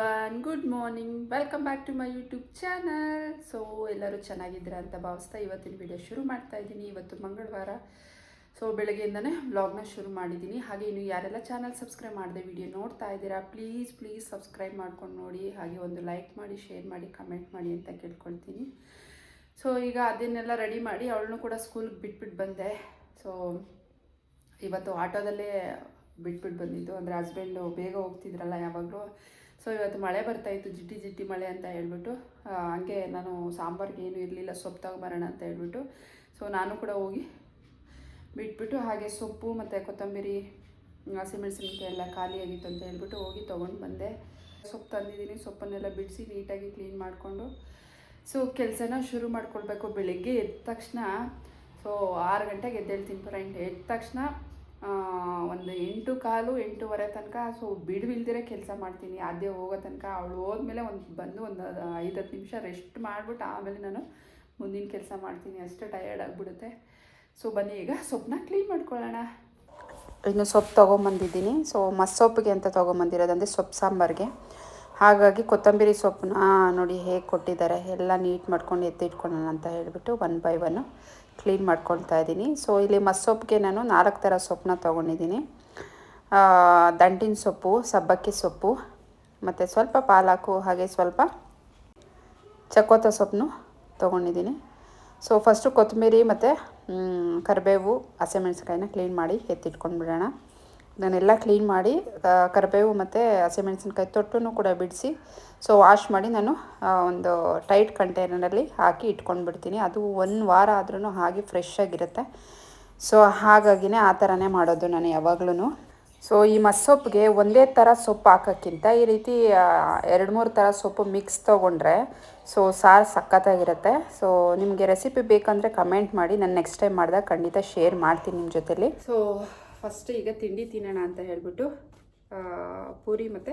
Everyone good morning welcome back to my YouTube channel so ಎಲ್ಲರೂ ಚೆನ್ನಾಗಿದ್ದೀರಾ ಅಂತ ಭಾವಿಸ್ತಾ ಇವತ್ತಿನ ವಿಡಿಯೋ ಶುರು ಮಾಡ್ತಾ ಇದ್ದೀನಿ. ಇವತ್ತು ಮಂಗಳವಾರ. ಸೊ ಬೆಳಗ್ಗೆಯಿಂದನೇ ವ್ಲಾಗ್ನ ಶುರು ಮಾಡಿದ್ದೀನಿ. ಹಾಗೆ ಇನ್ನು ಯಾರೆಲ್ಲ ಚಾನಲ್ ಸಬ್ಸ್ಕ್ರೈಬ್ ಮಾಡಿದೆ ವಿಡಿಯೋ ನೋಡ್ತಾ ಇದ್ದೀರಾ ಪ್ಲೀಸ್ ಪ್ಲೀಸ್ ಸಬ್ಸ್ಕ್ರೈಬ್ ಮಾಡ್ಕೊಂಡು ನೋಡಿ. ಹಾಗೆ ಒಂದು ಲೈಕ್ ಮಾಡಿ ಶೇರ್ ಮಾಡಿ ಕಮೆಂಟ್ ಮಾಡಿ ಅಂತ ಕೇಳ್ಕೊಳ್ತೀನಿ. ಸೊ ಈಗ ಅದನ್ನೆಲ್ಲ ರೆಡಿ ಮಾಡಿ ಅವಳನ್ನು ಕೂಡ ಸ್ಕೂಲ್ಗೆ ಬಿಟ್ಬಿಟ್ಟು ಬಂದೆ. ಸೊ ಇವತ್ತು ಆಟೋದಲ್ಲೇ ಬಿಟ್ಬಿಟ್ಟು ಬಂದಿದ್ದು. ಅಂದರೆ ಹಸ್ಬೆಂಡು ಬೇಗ ಹೋಗ್ತಿದ್ರಲ್ಲ ಯಾವಾಗಲೂ. ಸೊ ಇವತ್ತು ಮಳೆ ಬರ್ತಾಯಿತ್ತು ಜಿಟ್ಟಿ ಜಿಟ್ಟಿ ಮಳೆ ಅಂತ ಹೇಳ್ಬಿಟ್ಟು ಹಂಗೆ ನಾನು ಸಾಂಬಾರ್ಗೆ ಏನು ಇರಲಿಲ್ಲ ಸೊಪ್ಪು ತಗೊಂಬರೋಣ ಅಂತ ಹೇಳ್ಬಿಟ್ಟು. ಸೊ ನಾನು ಕೂಡ ಹೋಗಿ ಬಿಟ್ಬಿಟ್ಟು ಹಾಗೆ ಸೊಪ್ಪು ಮತ್ತು ಕೊತ್ತಂಬರಿ ಹಸಿಮೆಣಸಿನ್ಕಾಯಿ ಎಲ್ಲ ಖಾಲಿಯಾಗಿತ್ತು ಅಂತ ಹೇಳ್ಬಿಟ್ಟು ಹೋಗಿ ತೊಗೊಂಡು ಬಂದೆ. ಸೊಪ್ಪು ತಂದಿದ್ದೀನಿ, ಸೊಪ್ಪನ್ನೆಲ್ಲ ಬಿಡಿಸಿ ನೀಟಾಗಿ ಕ್ಲೀನ್ ಮಾಡಿಕೊಂಡು. ಸೊ ಕೆಲಸನ ಶುರು ಮಾಡ್ಕೊಳ್ಬೇಕು, ಬೆಳಿಗ್ಗೆ ಎದ್ದ ತಕ್ಷಣ. ಸೊ ಆರು ಗಂಟೆಗೆ ಎದ್ದೇಳ್ತೀನಿ ಫ್ರೆಂಡ್ ಎದ್ದ ತಕ್ಷಣ ಒಂದು ಎಂಟು ಕಾಲು ಎಂಟೂವರೆ ತನಕ ಸೊ ಬಿಡುವಿಲ್ದಿರೇ ಕೆಲಸ ಮಾಡ್ತೀನಿ. ಅದೇ ಹೋಗೋ ತನಕ ಅವಳು ಹೋದ್ಮೇಲೆ ಒಂದು ಬಂದು ಒಂದು ಐದು ಹತ್ತು ನಿಮಿಷ ರೆಸ್ಟ್ ಮಾಡಿಬಿಟ್ಟು ಆಮೇಲೆ ನಾನು ಮುಂದಿನ ಕೆಲಸ ಮಾಡ್ತೀನಿ. ಅಷ್ಟು ಟಯರ್ಡ್ ಆಗಿಬಿಡುತ್ತೆ. ಸೊ ಬನ್ನಿ ಈಗ ಸೊಪ್ಪನ್ನ ಕ್ಲೀನ್ ಮಾಡ್ಕೊಳ್ಳೋಣ. ಇನ್ನು ಸೊಪ್ಪು ತೊಗೊಂಬಂದಿದ್ದೀನಿ. ಸೊ ಮಸ್ಸೊಪ್ಪಿಗೆ ಅಂತ ತೊಗೊಂಬಂದಿರೋದಂದರೆ ಸೊಪ್ಪು ಸಾಂಬಾರಿಗೆ. ಹಾಗಾಗಿ ಕೊತ್ತಂಬರಿ ಸೊಪ್ಪನ್ನ ನೋಡಿ ಹೇಗೆ ಕೊಟ್ಟಿದ್ದಾರೆ. ಎಲ್ಲ ನೀಟ್ ಮಾಡ್ಕೊಂಡು ಎತ್ತಿಟ್ಕೊಳ್ಳೋಣ ಅಂತ ಹೇಳಿಬಿಟ್ಟು ಒನ್ ಬೈ ಒನ್ನು ಕ್ಲೀನ್ ಮಾಡ್ಕೊಳ್ತಾ ಇದ್ದೀನಿ. ಸೊ ಇಲ್ಲಿ ಮಸ್ಸೊಪ್ಪಿಗೆ ನಾನು ನಾಲ್ಕು ಥರ ಸೊಪ್ಪನ್ನ ತೊಗೊಂಡಿದ್ದೀನಿ. ದಂಟಿನ ಸೊಪ್ಪು, ಸಬ್ಬಕ್ಕಿ ಸೊಪ್ಪು, ಮತ್ತು ಸ್ವಲ್ಪ ಪಾಲಾಕು, ಹಾಗೆ ಸ್ವಲ್ಪ ಚಕೋತ ಸೊಪ್ಪನ್ನು ತೊಗೊಂಡಿದ್ದೀನಿ. ಸೊ ಫಸ್ಟು ಕೊತ್ತಂಬರಿ ಮತ್ತು ಕರಿಬೇವು, ಹಸಿಮೆಣ್ಸಿನ್ಕಾಯಿನ ಕ್ಲೀನ್ ಮಾಡಿ ಎತ್ತಿಟ್ಕೊಂಡ್ಬಿಡೋಣ. ನಾನೆಲ್ಲ ಕ್ಲೀನ್ ಮಾಡಿ ಕರಿಬೇವು ಮತ್ತು ಹಸಿಮೆಣಸಿನ್ಕಾಯಿ ತೊಟ್ಟನ್ನು ಕೂಡ ಬಿಡಿಸಿ ಸೊ ವಾಶ್ ಮಾಡಿ ನಾನು ಒಂದು ಟೈಟ್ ಕಂಟೈನರಲ್ಲಿ ಹಾಕಿ ಇಟ್ಕೊಂಡ್ಬಿಡ್ತೀನಿ. ಅದು ಒಂದು ವಾರ ಆದ್ರೂ ಹಾಗೆ ಫ್ರೆಶ್ ಆಗಿರುತ್ತೆ. ಸೊ ಹಾಗಾಗಿನೇ ಆ ಥರನೇ ಮಾಡೋದು ನಾನು ಯಾವಾಗ್ಲೂ ಸೊ ಈ ಮಸ್ಸೊಪ್ಪಿಗೆ ಒಂದೇ ಥರ ಸೊಪ್ಪು ಹಾಕೋಕ್ಕಿಂತ ಈ ರೀತಿ ಎರಡು ಮೂರು ಥರ ಸೊಪ್ಪು ಮಿಕ್ಸ್ ತೊಗೊಂಡ್ರೆ ಸೊ ಸಾರು ಸಖತ್ತಾಗಿರುತ್ತೆ. ಸೊ ನಿಮಗೆ ರೆಸಿಪಿ ಬೇಕಂದರೆ ಕಮೆಂಟ್ ಮಾಡಿ, ನಾನು ನೆಕ್ಸ್ಟ್ ಟೈಮ್ ಮಾಡಿದಾಗ ಖಂಡಿತ ಶೇರ್ ಮಾಡ್ತೀನಿ ನಿಮ್ಮ ಜೊತೆಲಿ. ಸೊ ಫಸ್ಟ್ ಈಗ ತಿಂಡಿ ತಿನ್ನೋಣ ಅಂತ ಹೇಳಿಬಿಟ್ಟು ಪೂರಿ ಮತ್ತು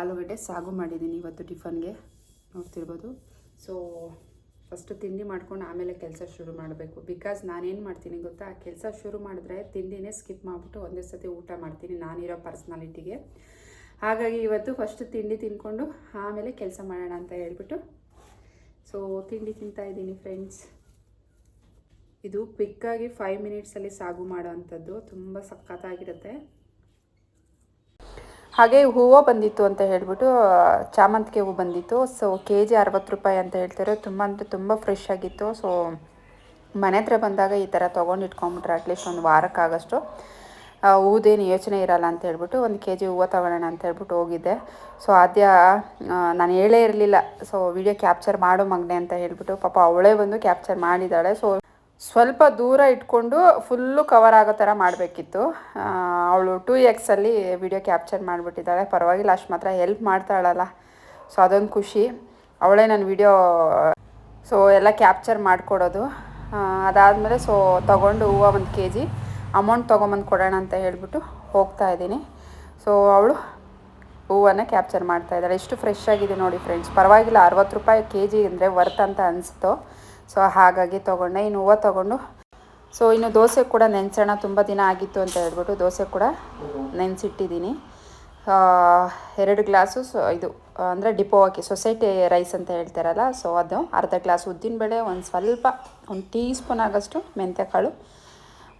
ಆಲೂಗಡ್ಡೆ ಸಾಗು ಮಾಡಿದ್ದೀನಿ ಇವತ್ತು ಟಿಫನ್ಗೆ. ನೋಡ್ತಿರ್ಬೋದು. ಸೊ ಫಸ್ಟು ತಿಂಡಿ ಮಾಡ್ಕೊಂಡು ಆಮೇಲೆ ಕೆಲಸ ಶುರು ಮಾಡಬೇಕು. ಬಿಕಾಸ್ ನಾನೇನು ಮಾಡ್ತೀನಿ ಗೊತ್ತಾ? ಕೆಲಸ ಶುರು ಮಾಡಿದ್ರೆ ತಿಂಡಿನೇ ಸ್ಕಿಪ್ ಮಾಡಿಬಿಟ್ಟು ಒಂದೇ ಸತಿ ಊಟ ಮಾಡ್ತೀನಿ ನಾನಿರೋ ಪರ್ಸ್ನಾಲಿಟಿಗೆ ಹಾಗಾಗಿ ಇವತ್ತು ಫಸ್ಟ್ ತಿಂಡಿ ತಿಂದ್ಕೊಂಡು ಆಮೇಲೆ ಕೆಲಸ ಮಾಡೋಣ ಅಂತ ಹೇಳ್ಬಿಟ್ಟು. ಸೊ ತಿಂಡಿ ತಿಂತಾ ಇದ್ದೀನಿ ಫ್ರೆಂಡ್ಸ್ ಇದು ಕ್ವಿಕ್ಕಾಗಿ ಫೈವ್ ಮಿನಿಟ್ಸಲ್ಲಿ ಸಾಗು ಮಾಡೋ ಅಂಥದ್ದು ತುಂಬ ಸಖತ್ತಾಗಿರುತ್ತೆ. ಹಾಗೆ ಹೂವು ಬಂದಿತ್ತು ಅಂತ ಹೇಳ್ಬಿಟ್ಟು ಚಾಮಂತಿಗೆ ಹೂವು ಬಂದಿತ್ತು. ಸೊ ಕೆ ಜಿ ಅರವತ್ತು ರೂಪಾಯಿ ಅಂತ ಹೇಳ್ತಾರೆ ತುಂಬ ಅಂದರೆ ತುಂಬ ಫ್ರೆಶ್ ಆಗಿತ್ತು. ಸೊ ಮನೆ ಹತ್ರ ಬಂದಾಗ ಈ ಥರ ತೊಗೊಂಡು ಇಟ್ಕೊಂಬಿಟ್ರೆ ಅಟ್ಲೀಸ್ಟ್ ಒಂದು ವಾರಕ್ಕಾಗಷ್ಟು. ಹೂದೇನು ಯೋಚನೆ ಇರಲ್ಲ ಅಂತ ಹೇಳ್ಬಿಟ್ಟು ಒಂದು ಕೆ ಜಿ ಹೂವು ತೊಗೊಳೋಣ ಅಂತ ಹೇಳ್ಬಿಟ್ಟು ಹೋಗಿದ್ದೆ. ಸೊ ಆದ್ಯ ನಾನು ಹೇಳೇ ಇರಲಿಲ್ಲ. ಸೊ ವಿಡಿಯೋ ಕ್ಯಾಪ್ಚರ್ ಮಾಡು ಮಗನೆ ಅಂತ ಹೇಳ್ಬಿಟ್ಟು ಪಾಪ ಅವಳೇ ಬಂದು ಕ್ಯಾಪ್ಚರ್ ಮಾಡಿದ್ದಾಳೆ. ಸೊ ಸ್ವಲ್ಪ ದೂರ ಇಟ್ಕೊಂಡು ಫುಲ್ಲು ಕವರ್ ಆಗೋ ಥರ ಮಾಡಬೇಕಿತ್ತು. ಅವಳು ಟೂ ಎಕ್ಸಲ್ಲಿ ವಿಡಿಯೋ ಕ್ಯಾಪ್ಚರ್ ಮಾಡಿಬಿಟ್ಟಿದ್ದಾಳೆ ಪರವಾಗಿಲ್ಲ, ಅಷ್ಟು ಮಾತ್ರ ಹೆಲ್ಪ್ ಮಾಡ್ತಾಳಲ್ಲ. ಸೊ ಅದೊಂದು ಖುಷಿ. ಅವಳೇ ನನ್ನ ವಿಡಿಯೋ ಸೊ ಎಲ್ಲ ಕ್ಯಾಪ್ಚರ್ ಮಾಡಿಕೊಡೋದು. ಅದಾದಮೇಲೆ ಸೊ ತೊಗೊಂಡು ಹೂವು ಒಂದು ಕೆ ಜಿ ಅಮೌಂಟ್ ತೊಗೊಂಬಂದು ಕೊಡೋಣ ಅಂತ ಹೇಳ್ಬಿಟ್ಟು ಹೋಗ್ತಾ ಇದ್ದೀನಿ. ಸೊ ಅವಳು ಹೂವನ್ನು ಕ್ಯಾಪ್ಚರ್ ಮಾಡ್ತಾ ಇದ್ದಾಳೆ. ಎಷ್ಟು ಫ್ರೆಶ್ ಆಗಿದೆ ನೋಡಿ ಫ್ರೆಂಡ್ಸ್ ಪರವಾಗಿಲ್ಲ, ಅರವತ್ತು ರೂಪಾಯಿ ಕೆ ಜಿ ಅಂದರೆ ವರ್ತ್ ಅಂತ ಅನಿಸ್ತು ಸೊ ಹಾಗಾಗಿ ತೊಗೊಂಡೆ, ಇನ್ನು ಹೂವು ತೊಗೊಂಡು. ಸೊ ಇನ್ನು ದೋಸೆ ಕೂಡ ನೆನೆಸೋಣ, ತುಂಬ ದಿನ ಆಗಿತ್ತು ಅಂತ ಹೇಳ್ಬಿಟ್ಟು ದೋಸೆ ಕೂಡ ನೆನೆಸಿಟ್ಟಿದ್ದೀನಿ. ಎರಡು ಗ್ಲಾಸು ಸೊ ಇದು, ಅಂದರೆ ಡಿಪೋ ಹಾಕಿ, ಸೊಸೈಟಿ ರೈಸ್ ಅಂತ ಹೇಳ್ತಾರಲ್ಲ, ಸೊ ಅದು ಅರ್ಧ ಗ್ಲಾಸ್ ಉದ್ದಿನಬೇಳೆ ಒಂದು ಸ್ವಲ್ಪ, ಒಂದು ಟೀ ಸ್ಪೂನ್ ಆಗೋಷ್ಟು ಮೆಂತ್ಯಕಾಳು,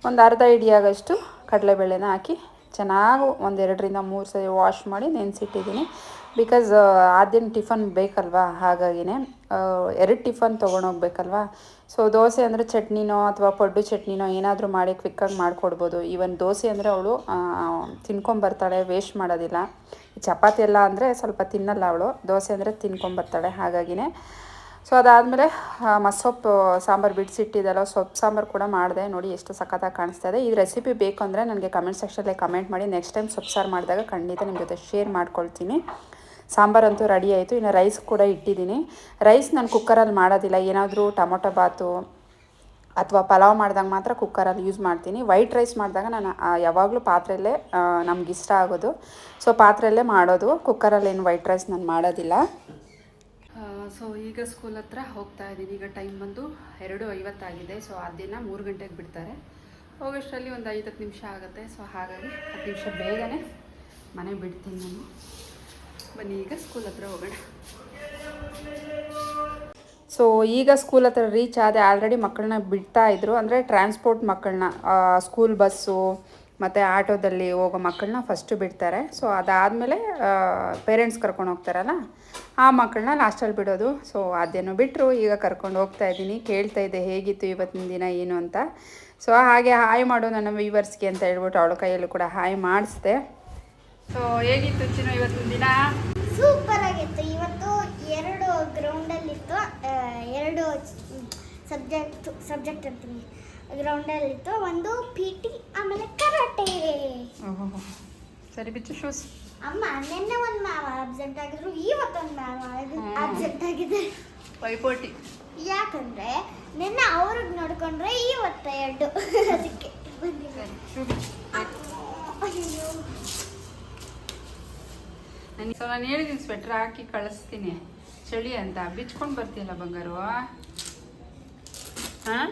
ಒಂದು ಅರ್ಧ ಇಡಿಯಾಗಷ್ಟು ಕಡಲೆಬೇಳೆನ ಹಾಕಿ ಚೆನ್ನಾಗಿ ಒಂದೆರಡರಿಂದ ಮೂರು ಸರಿ ವಾಶ್ ಮಾಡಿ ನೆನೆಸಿಟ್ಟಿದ್ದೀನಿ. ಬಿಕಾಸ್ ಆದ್ಯನ ಟಿಫನ್ ಬೇಕಲ್ವಾ? ಹಾಗಾಗಿನೇ ಎರಡು ಟಿಫನ್ ತೊಗೊಂಡೋಗ್ಬೇಕಲ್ವಾ? ಸೊ ದೋಸೆ ಅಂದರೆ ಚಟ್ನಿನೋ ಅಥವಾ ಪಡ್ಡು ಚಟ್ನಿನೋ ಏನಾದರೂ ಮಾಡಿ ಕ್ವಿಕ್ಕಾಗಿ ಮಾಡಿಕೊಡ್ಬೋದು. ಈವನ್ ದೋಸೆ ಅಂದರೆ ಅವಳು ತಿನ್ಕೊಂಬರ್ತಾಳೆ ವೇಸ್ಟ್ ಮಾಡೋದಿಲ್ಲ. ಚಪಾತಿ ಎಲ್ಲ ಅಂದರೆ ಸ್ವಲ್ಪ ತಿನ್ನಲ್ಲ ಅವಳು. ದೋಸೆ ಅಂದರೆ ತಿನ್ಕೊಂಬರ್ತಾಳೆ. ಹಾಗಾಗಿನೇ ಸೊ ಅದಾದಮೇಲೆ ಮಸೊಪ್ಪು ಸಾಂಬಾರು ಬಿಡಿಸಿಟ್ಟಿದ್ದಲ್ಲ ಸೊಪ್ಪು ಸಾಂಬಾರು ಕೂಡ ಮಾಡಿದೆ. ನೋಡಿ, ಎಷ್ಟು ಸಖತ್ತಾಗಿ ಕಾಣಿಸ್ತಾ ಇದೆ. ಈ ರೆಸಿಪಿ ಬೇಕು ಅಂದರೆ ನನಗೆ ಕಮೆಂಟ್ ಸೆಕ್ಷನಲ್ಲಿ ಕಮೆಂಟ್ ಮಾಡಿ. ನೆಕ್ಸ್ಟ್ ಟೈಮ್ ಸೊಪ್ಪು ಸಾರು ಮಾಡಿದಾಗ ಖಂಡಿತ ನಿಮ್ಮ ಜೊತೆ ಶೇರ್ ಮಾಡ್ಕೊಳ್ತೀನಿ. ಸಾಂಬಾರಂತೂ ರೆಡಿ ಆಯಿತು. ಇನ್ನು ರೈಸ್ ಕೂಡ ಇಟ್ಟಿದ್ದೀನಿ. ರೈಸ್ ನಾನು ಕುಕ್ಕರಲ್ಲಿ ಮಾಡೋದಿಲ್ಲ. ಏನಾದರೂ ಟೊಮೊಟೊ ಬಾತು ಅಥವಾ ಪಲಾವ್ ಮಾಡಿದಾಗ ಮಾತ್ರ ಕುಕ್ಕರಲ್ಲಿ ಯೂಸ್ ಮಾಡ್ತೀನಿ. ವೈಟ್ ರೈಸ್ ಮಾಡಿದಾಗ ನಾನು ಯಾವಾಗಲೂ ಪಾತ್ರೆಯಲ್ಲೇ ನಮ್ಗೆ ಇಷ್ಟ ಆಗೋದು. ಸೊ ಪಾತ್ರೆಯಲ್ಲೇ ಮಾಡೋದು. ಕುಕ್ಕರಲ್ಲಿ ಏನು ವೈಟ್ ರೈಸ್ ನಾನು ಮಾಡೋದಿಲ್ಲ. ಸೊ ಈಗ ಸ್ಕೂಲ್ ಹತ್ರ ಹೋಗ್ತಾ ಇದ್ದೀನಿ. ಈಗ ಟೈಮ್ ಬಂದು ಎರಡು ಐವತ್ತಾಗಿದೆ. ಸೊ ಆ ದಿನ ಮೂರು ಗಂಟೆಗೆ ಬಿಡ್ತಾರೆ. ಹೋಗೋಷ್ಟರಲ್ಲಿ ಒಂದು ಐದು ಹತ್ತು ನಿಮಿಷ ಆಗುತ್ತೆ. ಸೊ ಹಾಗಾಗಿ ಹತ್ತು ನಿಮಿಷ ಬೇಗನೆ ಮನೆ ಬಿಡ್ತೀನಿ ನಾನು. ಬನ್ನಿ, ಈಗ ಸ್ಕೂಲ್ ಹತ್ರ ಹೋಗೋಣ. ಸೊ ಈಗ ಸ್ಕೂಲ್ ಹತ್ರ ರೀಚ್ ಆದರೆ ಆಲ್ರೆಡಿ ಮಕ್ಕಳನ್ನ ಬಿಡ್ತಾ ಇದ್ರು. ಅಂದರೆ ಟ್ರಾನ್ಸ್ಪೋರ್ಟ್ ಮಕ್ಕಳನ್ನ ಸ್ಕೂಲ್ ಬಸ್ಸು ಮತ್ತು ಆಟೋದಲ್ಲಿ ಹೋಗೋ ಮಕ್ಕಳನ್ನ ಫಸ್ಟು ಬಿಡ್ತಾರೆ. ಸೊ ಅದಾದಮೇಲೆ ಪೇರೆಂಟ್ಸ್ ಕರ್ಕೊಂಡು ಹೋಗ್ತಾರಲ್ಲ, ಆ ಮಕ್ಕಳನ್ನ ಲಾಸ್ಟಲ್ಲಿ ಬಿಡೋದು. ಸೊ ಅದೇನೋ ಬಿಟ್ಟರು ಈಗ ಕರ್ಕೊಂಡು ಹೋಗ್ತಾ ಇದ್ದೀನಿ, ಕೇಳ್ತಾ ಇದ್ದೆ ಹೇಗಿತ್ತು ಇವತ್ತಿನ ದಿನ, ಏನು ಅಂತ. ಸೊ ಹಾಗೆ ಹಾಯ್ ಮಾಡು ನನ್ನ ವೀವರ್ಸ್ಗೆ ಅಂತ ಹೇಳ್ಬಿಟ್ಟು ಅವಳ ಕೈಯಲ್ಲೂ ಕೂಡ ಹಾಯ್ ಮಾಡಿಸ್ದೆ. ಸೊ ಹೇಗಿತ್ತು ಚಿನ್ನು ಇವತ್ತಿನ ದಿನ? ಸೂಪರ್ ಆಗಿತ್ತು. ಇವತ್ತು ಎರಡು ಗ್ರೌಂಡಲ್ಲಿತ್ತು ಎರಡು ಸಬ್ಜೆಕ್ಟ್ ಸಬ್ಜೆಕ್ಟ್ ಅಂತೀನಿ. ಗ್ರೌಂಡಲ್ಲಿತ್ತು ಒಂದು ಪಿ ಟಿ ಆಮೇಲೆ ಕರಾಟೆ. ಓಹೋ ಸರಿ ಬಿಚ್ಚು ಶೂಸ್ ಅಮ್ಮ ನಿನ್ನೆ ಒಂದು ಮ್ಯಾಮ್ ಅಬ್ಸೆಂಟ್ ಆಗಿದ್ರು ಇವತ್ತೊಂದು ಮ್ಯಾಮ್ ಹ್ಮ್. ಅಬ್ಸೆಂಟ್ ಆಗಿದೆ. ಪೈಪೋಟಿ. ಯಾಕಂದ್ರೆ ನಿನ್ನೆ ಅವ್ರಿಗೆ ನೋಡ್ಕೊಂಡ್ರೆ ಇವತ್ತ ಎರಡು. ಅದಕ್ಕೆ ಸೊ ನಾನು ಹೇಳಿದ್ದೀನಿ ಸ್ವೆಟ್ರ್ ಹಾಕಿ ಕಳಿಸ್ತೀನಿ. ಚಳಿ ಅಂತ. ಬಿಚ್ಕೊಂಡು ಬರ್ತೀಯಲ್ಲ ಬಂಗಾರು ಹಾಂ?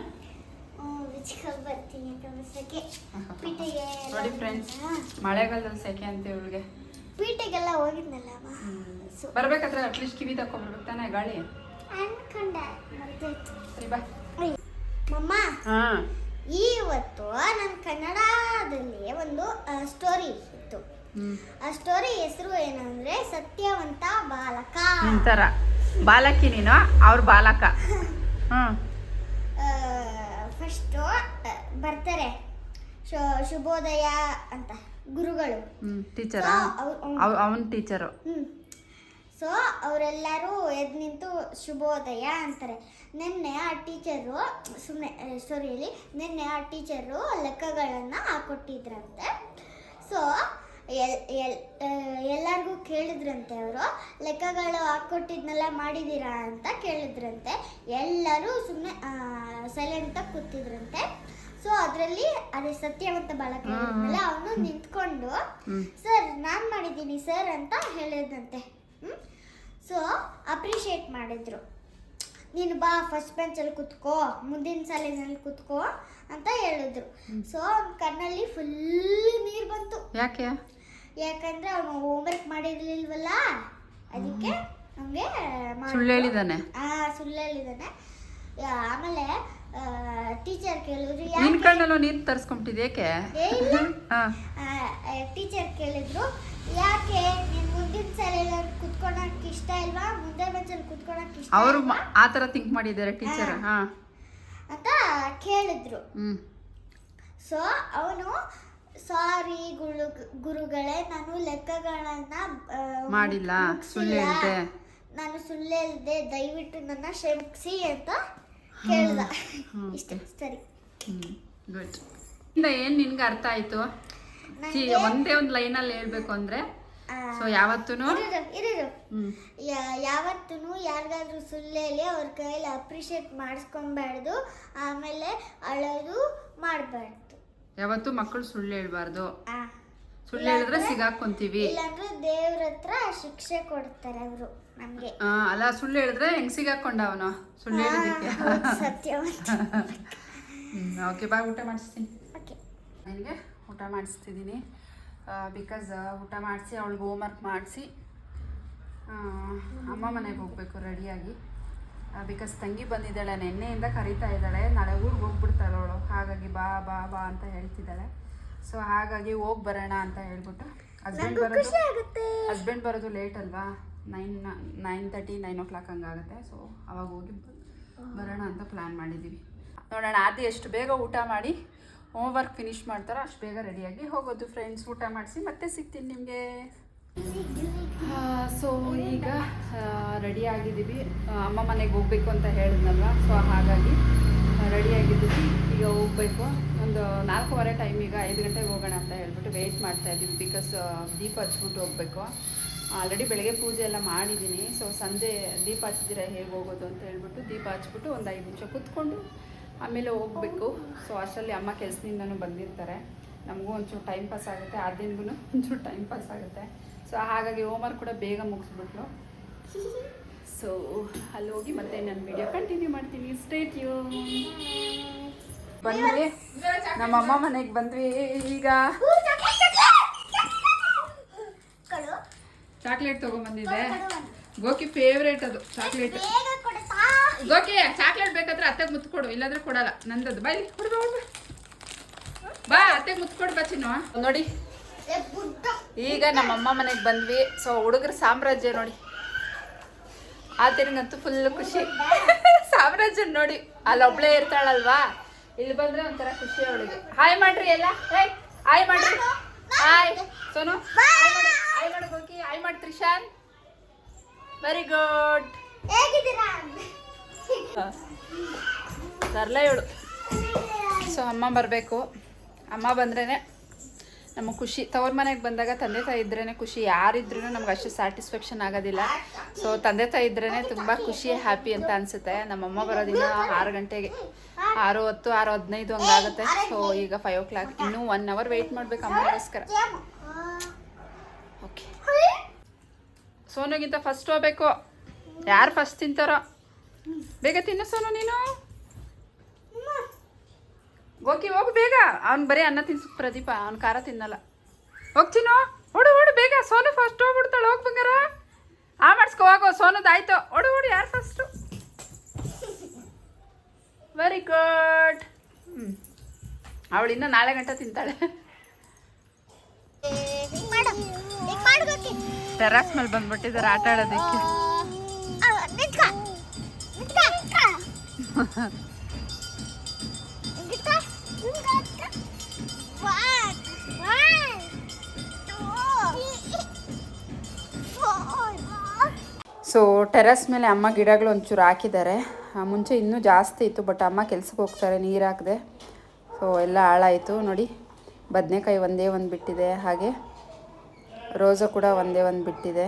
ಬರ್ತೀನಿ ಸೆಕೆ ಪೀಟೆಗೆ ನೋಡಿ ಫ್ರೆಂಡ್ಸ್. ಮಳೆಗಾಲದಲ್ಲಿ ಸೆಕೆ ಅಂತ ಇವಳಿಗೆ. ಪೀಟೆಗೆಲ್ಲ ಹೋಗಿದ್ನಲ್ಲ ಬರ್ಬೇಕಾದ್ರೆ ಅಟ್ಲೀಸ್ಟ್ ಕಿವಿ ತಕೊಂಡ್ಬಿಡ್ಬೇಕು ತಾನೆ ಗಾಳಿ? ಅನ್ಕೊಂಡೆ ಸರಿ ಬಾ. ಮಮ್ಮ ಇವತ್ತು ನನ್ನ ಕನ್ನಡದಲ್ಲಿ ಒಂದು ಸ್ಟೋರಿ ಇತ್ತು. ಆ ಸ್ಟೋರಿ ಹೆಸರು ಏನಂದ್ರೆ ಸತ್ಯವಂತ ಬಾಲಕ. ನಿಂತರ. ಬಾಲಕಿ ನೀನು ಅವ್ರ ಬಾಲಕ. ಹ್ಞೂ ಫಸ್ಟು ಬರ್ತಾರೆ. ಶುಭೋದಯ ಅಂತ ಗುರುಗಳು. ಟೀಚರ್? ಟೀಚರಾ. ಅವ್ನ್- ಸೊ ಅವರೆಲ್ಲರೂ ಎದ್ದು ನಿಂತು ಶುಭೋದಯ ಅಂತಾರೆ. ನಿನ್ನೆ ಆ ಟೀಚರು ಸುಮ್ಮನೆ ಸ್ಟೋರಿಯಲ್ಲಿ ನಿನ್ನೆ ಆ ಟೀಚರು ಲೆಕ್ಕಗಳನ್ನು ಹಾಕೊಟ್ಟಿದ್ರಂತೆ ಸೊ ಎಲ್ ಎಲ್ಲರಿಗೂ ಕೇಳಿದ್ರಂತೆ ಅವರು? ಲೆಕ್ಕಗಳು ಹಾಕ್ಕೊಟ್ಟಿದ್ನೆಲ್ಲ ಮಾಡಿದ್ದೀರಾ ಅಂತ ಕೇಳಿದ್ರಂತೆ. ಎಲ್ಲರೂ ಸುಮ್ಮನೆ ಸೈಲೆಂಟಾಗಿ ಕೂತಿದ್ರಂತೆ. ಸೊ ಅದರಲ್ಲಿ ಅದೇ ಸತ್ಯವಂತ ಬಾಲಕ ಅವನು ನಿಂತ್ಕೊಂಡು ಸರ್ ನಾನು ಮಾಡಿದ್ದೀನಿ ಸರ್ ಅಂತ ಹೇಳಿದಂತೆ ಸೊ ಅಪ್ರಿಷಿಯೇಟ್ ಮಾಡಿದ್ರು. ನೀನು ಬಾ ಫಸ್ಟ್ ಬೆಂಚಲ್ಲಿ ಕುತ್ಕೋ ಮುಂದಿನ ಸಾಲಿನಲ್ಲಿ ಕುತ್ಕೋ ಅಂತ ಹೇಳಿದ್ರು. ಸೊ ಅವ್ನ ಕಣ್ಣಲ್ಲಿ ಫುಲ್ ನೀರು ಬಂತು. ಯಾಕೆ? ಯಾಕಂದ್ರೆ ಅವನು ಹೋಮ್ವರ್ಕ್ ಮಾಡಿರ್ಲಿಲ್ವಲ್ಲ? ಅದಕ್ಕೆ ನಮಗೆ ಸುಳ್ಳು ಹೇಳಿದಾನೆ ಆ ಸುಳ್ಳು ಹೇಳಿದಾನೆ ಯಾ- ಆಮೇಲೆ ಟೀಚರ್ ಕೇಳಿದ್ರು ನಿನ್ ಕಣ್ಣಲ್ಲೂ ನೀರು ತರಿಸ್ಕೊಂಬಿಟ್ಟಿದ್ದು ಏಕೆ? ಏ, ಇಲ್ಲ. ಹಾಂ. ಟೀಚರ್ ಕೇಳಿದ್ರು ಯಾಕೆ? ನೀನ್ ಮುಂದಿನ ಸಲ ಕುತ್ಕೊಳಕ್ ಇಷ್ಟ ಇಲ್ವಾ? ಮುಂದೆ ಬೆಂಚಲ್ಲಿ ಕುತ್ಕೊಳಕ್ ಇಷ್ಟ ಅವರು ಇಲ್ವಾ? ಆ ಥರ ಥಿಂಕ್ ಮಾಡಿದ್ದಾರೆ ಟೀಚರ್ ಹಾ. ಅಂತ ಕೇಳಿದ್ರು. ಸೊ ಅವನು ಸಾರಿ ಗುರು ಗುರುಗಳೇ ನಾನು ಲೆಕ್ಕಗಳನ್ನ ಮಾಡಿಲ್ಲ, ಸುಳ್ಳೇ ಹೇಳ್ದೆ. ನಾನು ಸುಳ್ಳು ಹೇಳ್ದೆ ದಯವಿಟ್ಟು ನನ್ನ ಕ್ಷಮಿಸಿ ಅಂತ ಕೇಳ್ದ. ಇಷ್ಟೇ ಸರಿ. ಗುಡ್ ಇಂದ ಏನು ನಿನ್ಗೆ ಅರ್ಥ ಆಯ್ತು? ಒಂದೇ ಒಂದೇ ಲೈನಲ್ಲಿ ಹೇಳ್ಬೇಕು ಅಂದ್ರೆ? ಸೊ ಯಾವತ್ತೂ ಇರಿರು ಯಾವತ್ತೂ ಯಾರಿಗಾದ್ರೂ ಸುಳ್ಳೇಲಿ ಅವ್ರ ಕೈಯಲ್ಲಿ ಅಪ್ರಿಷಿಯೇಟ್ ಮಾಡಿಸ್ಕೊಬಾರ್ದು ಆಮೇಲೆ ಅಳೋದು ಮಾಡಬಾರ್ದು ಯಾವತ್ತೂ ಮಕ್ಕಳು ಸುಳ್ಳು ಹೇಳ್ಬಾರ್ದು. ಸುಳ್ಳು ಹೇಳಿದ್ರೆ ಸಿಗಾಕೊಂತೀವಿ. ಇಲ್ಲಾಂದ್ರೆ ದೇವ್ರ ಹತ್ರ ಶಿಕ್ಷೆ ಕೊಡ್ತಾರೆ ಅವರು ನಮಗೆ. ಆ, ಅಲ್ಲ ಸುಳ್ಳು ಹೇಳಿದ್ರೆ ಹೆಂಗ್ ಸಿಗಾಕೊಂಡ ಅವನು? ಸುಳ್ಳು ಹೇಳಿದಕ್ಕೆ ಸತ್ಯವಂತ ಓಕೆ ಬಾ ಊಟ ಮಾಡಿಸ್ತೀನಿ. ಓಕೆ ನನಗೆ ಊಟ ಮಾಡಿಸ್ತಿದ್ದೀನಿ. ಬಿಕಾಸ್ ಊಟ ಮಾಡಿಸಿ ಅವಳಿಗೆ ಹೋಮ್ವರ್ಕ್ ಮಾಡಿಸಿ ಅಮ್ಮ ಮನೆಗೆ ಹೋಗಬೇಕು ರೆಡಿಯಾಗಿ ಬಿಕಾಸ್ ತಂಗಿ ಬಂದಿದ್ದಾಳೆ ನಿನ್ನೆಯಿಂದ ಕರಿತಾ ಇದ್ದಾಳೆ ನಾಳೆ ಊರಿಗೆ ಹೋಗ್ಬಿಡ್ತಾಳೆ ಅವಳು. ಹಾಗಾಗಿ ಬಾ ಬಾ ಬಾ ಅಂತ ಹೇಳ್ತಿದ್ದಾಳೆ. ಸೊ ಹಾಗಾಗಿ ಹೋಗಿ ಬರೋಣ ಅಂತ ಹೇಳ್ಬಿಟ್ಟು ಹಸ್ಬೆಂಡ್ ಬರೋದು ಹಸ್ಬೆಂಡ್ ಬರೋದು ಲೇಟ್ ಅಲ್ವಾ? Nine nine thirty nine o'clock ಹಂಗಾಗುತ್ತೆ so ಅವಾಗ ಹೋಗಿ ಬರೋಣ ಅಂತ ಪ್ಲ್ಯಾನ್ ಮಾಡಿದ್ದೀವಿ ನೋಡೋಣ ಅದು ಎಷ್ಟು ಬೇಗ ಊಟ ಮಾಡಿ ಹೋಮ್ ವರ್ಕ್ ಫಿನಿಶ್ ಮಾಡ್ತಾರೋ ಅಷ್ಟು ಬೇಗ ರೆಡಿಯಾಗಿ ಹೋಗೋದು ಫ್ರೆಂಡ್ಸ್ ಊಟ ಮಾಡಿಸಿ ಮತ್ತೆ ಸಿಗ್ತೀನಿ ನಿಮಗೆ. ಸೊ ಈಗ ರೆಡಿ ಆಗಿದ್ದೀವಿ. ಅಮ್ಮ ಮನೆಗೆ ಹೋಗ್ಬೇಕು ಅಂತ ಹೇಳಿದ್ನಲ್ವ? ಸೊ ಹಾಗಾಗಿ ರೆಡಿ ಆಗಿದ್ದೀವಿ. ಈಗ ಹೋಗ್ಬೇಕು. ಒಂದು ನಾಲ್ಕೂವರೆ ಟೈಮ್ ಈಗ ಐದು ಗಂಟೆಗೆ ಹೋಗೋಣ ಅಂತ ಹೇಳ್ಬಿಟ್ಟು ವೆಯ್ಟ್ ಮಾಡ್ತಾ ಇದ್ದೀವಿ. ಬಿಕಾಸ್ ದೀಪ ಹಚ್ಬಿಟ್ಟು ಹೋಗಬೇಕು. ಆಲ್ರೆಡಿ ಬೆಳಗ್ಗೆ ಪೂಜೆ ಎಲ್ಲ ಮಾಡಿದ್ದೀನಿ. ಸೊ ಸಂಜೆ ದೀಪ ಹಚ್ಚಿದ್ರೆ ಹೇಗೆ ಹೋಗೋದು ಅಂತ ಹೇಳ್ಬಿಟ್ಟು ದೀಪ ಹಚ್ಬಿಟ್ಟು ಒಂದು ಐದು ನಿಮಿಷ ಕೂತ್ಕೊಂಡು ಆಮೇಲೆ ಹೋಗಬೇಕು. ಸೊ ಅಷ್ಟರಲ್ಲಿ ಅಮ್ಮ ಕೆಲಸದಿಂದನೂ ಬಂದಿರ್ತಾರೆ. ನಮಗೂ ಒಂಚೂರು ಟೈಮ್ ಪಾಸ್ ಆಗುತ್ತೆ. ಆದ್ಯನ್ಗೂ ಒಂಚೂರು ಟೈಮ್ ಪಾಸ್ ಆಗುತ್ತೆ. ಸೊ ಹಾಗಾಗಿ ಹೋಮ್ವರ್ಕ್ ಕೂಡ ಬೇಗ ಮುಗಿಸ್ಬಿಟ್ಲು. ಸೊ ಅಲ್ಲಿ ಹೋಗಿ ಮತ್ತೆ ನಾನು ವಿಡಿಯೋ ಕಂಟಿನ್ಯೂ ಮಾಡ್ತೀನಿ. ಸ್ಟೇಟ್ ಯು ಬಂದ್ವಿ. ನಮ್ಮ ಅಮ್ಮ ಮನೆಗೆ ಬಂದ್ವಿ ಈಗ. ಚಾಕ್ಲೇಟ್ ತಗೊಂಡ್ಬಂದಿದೆ ಗೋಕಿ ಫೇವ್ರೇಟ್ ಅದು ಚಾಕ್ಲೇಟ್ ಗೋಕಿ ಚಾಕ್ಲೇಟ್ ಬೇಕಾದ್ರೆ ಅತ್ತೆಗೆ ಮುತ್ಕೊಡು ಕೊಡು ಇಲ್ಲಾಂದ್ರೆ ಕೊಡಲ್ಲ. ನಂದದು ಬೈ ಇಲ್ಲಿ ಕೊಡು ಬಾ, ಅತ್ತೆಗೆ ಮುತ್ತು ಕೊಡು ಬಾ ಚಿನ್ನು. ನೋಡಿ. ಈಗ ನಮ್ಮ ಅಮ್ಮ ಮನೆಗೆ ಬಂದ್ವಿ. ಸೊ ಹುಡುಗರ ಸಾಮ್ರಾಜ್ಯ ನೋಡಿ. ಆತನಿಗಂತೂ ಫುಲ್ ಖುಷಿ. ಸಾಮ್ರಾಜ್ಯ ನೋಡಿ ಅಲ್ಲಿ ಒಬ್ಳೇ ಇರ್ತಾಳಲ್ವಾ? ಇಲ್ಲಿ ಬಂದ್ರೆ ಒಂಥರ ಖುಷಿ ಅವಳಿಗೆ. ಹಾಯ್ ಮಾಡ್ರಿ ಎಲ್ಲ. ಹೇಯ್ ಹಾಯ್ ಮಾಡ್ರಿ. ಹಾಯ್ ಸೋನು ಹಾಯ್ ಮಾಡಿ ಹೋಗಿ ಹಾಯ್ ಮಾಡಿ ತ್ರಿಶಾನ್. ವೆರಿ ಗುಡ್ ತರಲೇ ಇವಳು. ಸೊ ಅಮ್ಮ ಬರಬೇಕು. ಅಮ್ಮ ಬಂದ್ರೇ ನಮಗೆ ಖುಷಿ, ತವ್ರ ಮನೆಗೆ ಬಂದಾಗ ತಂದೆ ತಾಯಿ ಇದ್ರೇ ಖುಷಿ. ಯಾರಿದ್ರೂ ನಮ್ಗೆ ಅಷ್ಟು ಸ್ಯಾಟಿಸ್ಫ್ಯಾಕ್ಷನ್ ಆಗೋದಿಲ್ಲ. ಸೊ ತಂದೆ ತಾಯಿ ಇದ್ರೇ ತುಂಬ ಖುಷಿ ಹ್ಯಾಪಿ ಅಂತ ಅನಿಸುತ್ತೆ. ನಮ್ಮಮ್ಮ ಬರೋದಿನ ಆರು ಗಂಟೆಗೆ. ಆರು ಹತ್ತು, ಆರು ಹದಿನೈದು ಹಂಗಾಗುತ್ತೆ. ಸೊ ಈಗ ಫೈವ್ ಓ ಕ್ಲಾಕ್ ಇನ್ನೂ ಒನ್ ಅವರ್ ವೆಯ್ಟ್ ಮಾಡಬೇಕು ಅಮ್ಮಗೋಸ್ಕರ ಓಕೆ ಸೋನುಗಿಂತ ಫಸ್ಟ್ ಹೋಗ್ಬೇಕು. ಯಾರು ಫಸ್ಟ್ ತಿಂತಾರೋ? ಬೇಗ ತಿನ್ನು ಸೋನು ನೀನು. ಹೋಗಿ, ಹೋಗು ಬೇಗ. ಅವ್ನು ಬರೀ ಅನ್ನ ತಿನ್ಸು ಪ್ರದೀಪ, ಅವ್ನು ಖಾರ ತಿನ್ನಲ್ಲ. ಹೋಗ್ತೀನೋ? ಓಡು ಓಡು ಬೇಗ. ಸೋನು ಫಸ್ಟ್ ಹೋಗ್ಬಿಡ್ತಾಳೆ. ಹೋಗಿ ಬಂಗಾರ. ಆ ಮಾಡಿಸ್ಕೊ, ಹೋಗೋ ಸೋನುದಾಯ್ತು ಓಡು ಓಡು, ಯಾರು ಫಸ್ಟು ವೆರಿ ಗುಡ್ ಅವಳು ಇನ್ನೂ ನಾಳೆ ಗಂಟೆ ತಿಂತಾಳೆ. ಟೆರಾಸ್ ಮೇಲೆ ಬಂದ್ಬಿಟ್ಟಿದ್ದಾರೆ ಆಟ ಆಡೋದಕ್ಕೆ. ಸೊ ಟೆರಸ್ ಮೇಲೆ ಅಮ್ಮ ಗಿಡಗಳು ಒಂಚೂರು ಹಾಕಿದ್ದಾರೆ. ಮುಂಚೆ ಇನ್ನೂ ಜಾಸ್ತಿ ಇತ್ತು ಬಟ್ ಅಮ್ಮ ಕೆಲ್ಸಕ್ಕೆ ಹೋಗ್ತಾರೆ, ನೀರು ಹಾಕಿದೆ. ಸೊ ಎಲ್ಲ ಹಾಳಾಯಿತು. ನೋಡಿ, ಬದನೆಕಾಯಿ ಒಂದೇ ಒಂದು ಬಿಟ್ಟಿದೆ, ಹಾಗೆ ರೋಸ ಕೂಡ ಒಂದೇ ಒಂದು ಬಿಟ್ಟಿದೆ.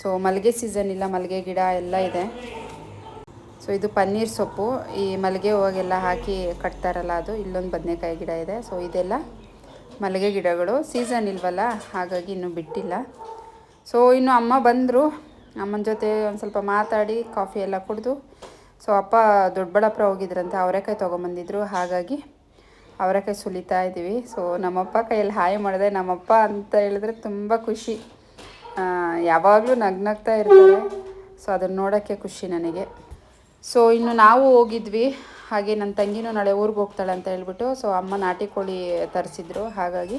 ಸೊ ಮಲ್ಲಿಗೆ ಸೀಸನ್ ಇಲ್ಲ ಮಲ್ಲಿಗೆ ಗಿಡ ಎಲ್ಲ ಇದೆ. ಸೊ ಇದು ಪನ್ನೀರ್ ಸೊಪ್ಪು. ಈ ಮಲ್ಲಿಗೆ ಹೂವಾಗೆಲ್ಲ ಹಾಕಿ ಕಟ್ತಾರಲ್ಲ ಅದು, ಇಲ್ಲೊಂದು ಬದನೆಕಾಯಿ ಗಿಡ ಇದೆ. ಸೊ ಇದೆಲ್ಲ ಮಲ್ಲಿಗೆ ಗಿಡಗಳು. ಸೀಸನ್ ಇಲ್ವಲ್ಲ, ಹಾಗಾಗಿ ಇನ್ನೂ ಬಿಟ್ಟಿಲ್ಲ. ಸೊ ಇನ್ನು ಅಮ್ಮ ಬಂದರು. ಅಮ್ಮನ ಜೊತೆ ಒಂದು ಸ್ವಲ್ಪ ಮಾತಾಡಿ ಕಾಫಿ ಎಲ್ಲ ಕುಡಿದು. ಸೊ ಅಪ್ಪ ದೊಡ್ಡಬಳ್ಳಾಪುರ ಹೋಗಿದ್ರಂತೆ, ಅವರೆಕಾಯಿ ತೊಗೊಂಬಂದಿದ್ರು. ಹಾಗಾಗಿ ಅವರೆಕಾಯಿ ಸುಲಿತಾ ಇದ್ದೀವಿ ಸೊ ನಮ್ಮಪ್ಪ ಕೈಯಲ್ಲಿ ಹಾಯಿ ಮಾಡಿದೆ. ನಮ್ಮಪ್ಪ ಅಂತ ಹೇಳಿದ್ರೆ ತುಂಬ ಖುಷಿ. ಯಾವಾಗಲೂ ನಗ್ನಗ್ತಾ ಇರ್ತಾರೆ. ಸೊ ಅದನ್ನು ನೋಡೋಕ್ಕೆ ಖುಷಿ ನನಗೆ. ಸೊ ಇನ್ನು ನಾವು ಹೋಗಿದ್ವಿ. ಹಾಗೆ ನನ್ನ ತಂಗಿನೂ ನಾಳೆ ಊರಿಗೆ ಹೋಗ್ತಾಳೆ ಅಂತ ಹೇಳ್ಬಿಟ್ಟು ಸೊ ಅಮ್ಮ ನಾಟಿ ಕೋಳಿ ತರಿಸಿದ್ರು. ಹಾಗಾಗಿ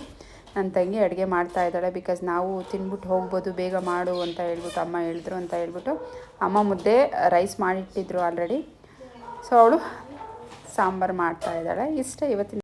ನನ್ನ ತಂಗಿ ಅಡುಗೆ ಮಾಡ್ತಾ ಇದ್ದಾಳೆ ಬಿಕಾಸ್ ನಾವು ತಿನ್ಬಿಟ್ಟು ಹೋಗ್ಬೋದು, ಬೇಗ ಮಾಡು ಅಂತ ಹೇಳ್ಬಿಟ್ಟು ಅಮ್ಮ ಹೇಳಿದ್ರು ಅಂತ ಹೇಳ್ಬಿಟ್ಟು ಅಮ್ಮ ಮುದ್ದೆ ರೈಸ್ ಮಾಡಿಟ್ಟಿದ್ರು ಆಲ್ರೆಡಿ ಸೊ ಅವಳು ಸಾಂಬಾರು ಮಾಡ್ತಾ ಇದ್ದಾಳೆ. ಇಷ್ಟ ಇವತ್ತಿನ